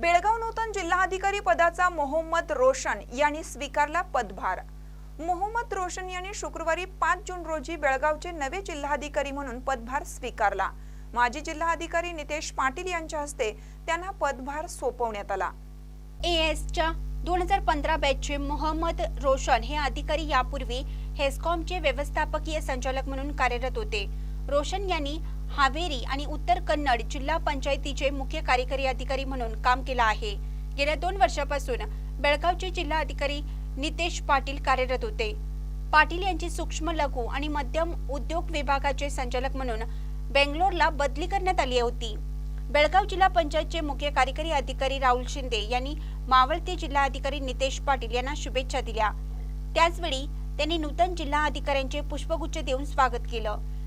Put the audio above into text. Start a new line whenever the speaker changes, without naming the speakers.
बेळगाव नूतन जिल्हाधिकारी पदाचा मोहम्मद रोशन यांनी स्वीकारला पदभार. मोहम्मद रोशन यांनी शुक्रवारी पाच जून रोजी बेळगावचे नवे जिल्हाधिकारी म्हणून पदभार स्वीकारला. माजी जिल्हाधिकारी नितेश पाटील यांच्या हस्ते त्यांना पदभार सोपवण्यात आला.
एएसच्या दोन हजार पंधरा बॅचचे मोहम्मद रोशन हे अधिकारी यापूर्वी हेस्कॉमचे व्यवस्थापकीय संचालक म्हणून कार्यरत होते. रोशन यांनी हावेरी आणि उत्तर कन्नड जिल्हा पंचायतीचे मुख्य कार्यकारी अधिकारी म्हणून काम केलं आहे. गेल्या दोन वर्षापासून बेळगावचे जिल्हा अधिकारी नितेश पाटील कार्यरत होते. पाटील यांची सूक्ष्म लघु आणि मध्यम उद्योग विभागाचे संचालक म्हणून बेंगलोरला बदली करण्यात आली होती. बेळगाव जिल्हा पंचायतचे मुख्य कार्यकारी अधिकारी राहुल शिंदे यांनी मावळते जिल्हा अधिकारी नितेश पाटील यांना शुभेच्छा दिल्या. त्याचवेळी त्यांनी नूतन जिल्हा अधिकाऱ्यांचे पुष्पगुच्छ देऊन स्वागत केलं.